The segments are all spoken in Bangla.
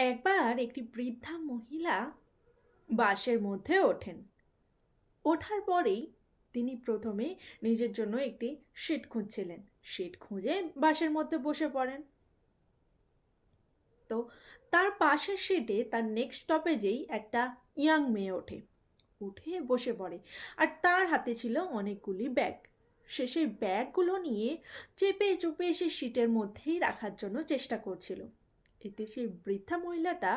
একবার একটি বৃদ্ধা মহিলা বাসের মধ্যে ওঠেন। ওঠার পরেই তিনি প্রথমে নিজের জন্য একটি সিট খুঁজছিলেন। সিট খুঁজে বাসের মধ্যে বসে পড়েন। তো তার পাশের সিটে তার নেক্সট স্টপেজেই একটা ইয়াং মেয়ে ওঠে। উঠে বসে পড়ে। আর তার হাতে ছিল অনেকগুলি ব্যাগ। সে সেই ব্যাগগুলো নিয়ে চেপে চুপে সে সিটের মধ্যেই রাখার জন্য চেষ্টা করছিল। এতে সেই বৃদ্ধা মহিলাটা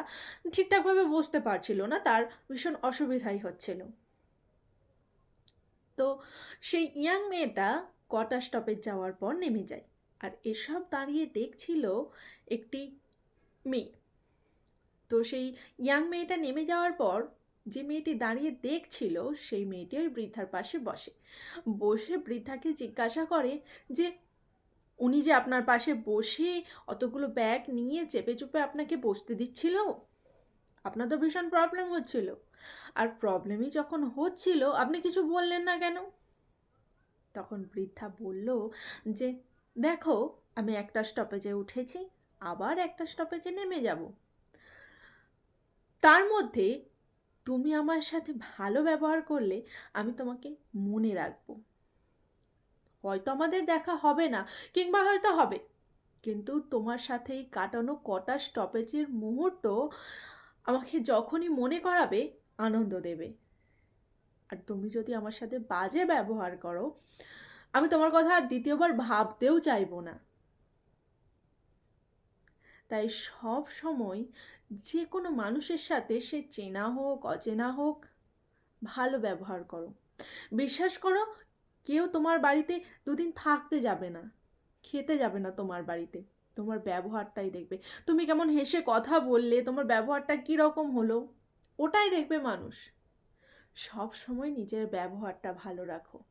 ঠিকঠাকভাবে বসতে পারছিল না, তার ভীষণ অসুবিধাই হচ্ছিল। তো সেই ইয়াং মেয়েটা কটা স্টপেজ যাওয়ার পর নেমে যায় আর এসব দাঁড়িয়ে দেখছিল একটি মেয়ে। তো সেই ইয়াং মেয়েটা নেমে যাওয়ার পর যে মেয়েটি দাঁড়িয়ে দেখছিল, সেই মেয়েটি ওই বৃদ্ধার পাশে বসে। বসে বৃদ্ধাকে জিজ্ঞাসা করে যে উনি যে আপনার পাশে বসে অতগুলো ব্যাগ নিয়ে চেপে চুপে আপনাকে বসতে দিচ্ছিল? আপনার তো ভীষণ প্রবলেম হচ্ছিল। আর প্রবলেমই যখন হচ্ছিল, আপনি কিছু বললেন না কেন? তখন বৃদ্ধা বলল যে, দেখো, আমি একটা স্টপেজে উঠেছি, আবার একটা স্টপেজে নেমে যাব। তার মধ্যে তুমি আমার সাথে ভালো ব্যবহার করলে আমি তোমাকে মনে রাখব। হয়তো আমাদের দেখা হবে না, কিংবা হয়তো হবে। কিন্তু তোমার সাথে এই কাটানো কটা স্টপেজের মুহূর্ত আমাকে যখনই মনে করাবে, আনন্দ দেবে। আর তুমি যদি আমার সাথে বাজে ব্যবহার করো, আমি তোমার কথা আর দ্বিতীয়বার ভাবতেও চাইব না। তাই সব সময় যে কোনো মানুষের সাথে সে চেনা হোক, অচেনা হোক, ভালো ব্যবহার করো। বিশ্বাস করো কেউ তোমার বাড়িতে দুদিন থাকতে যাবে না, খেতে যাবে না তোমার বাড়িতে, তোমার ব্যবহারটাই দেখবে। তুমি কেমন হেসে কথা বললে, তোমার ব্যবহারটা কীরকম হলো? ওটাই দেখবে মানুষ। সব সময় নিজের ব্যবহারটা ভালো রাখো।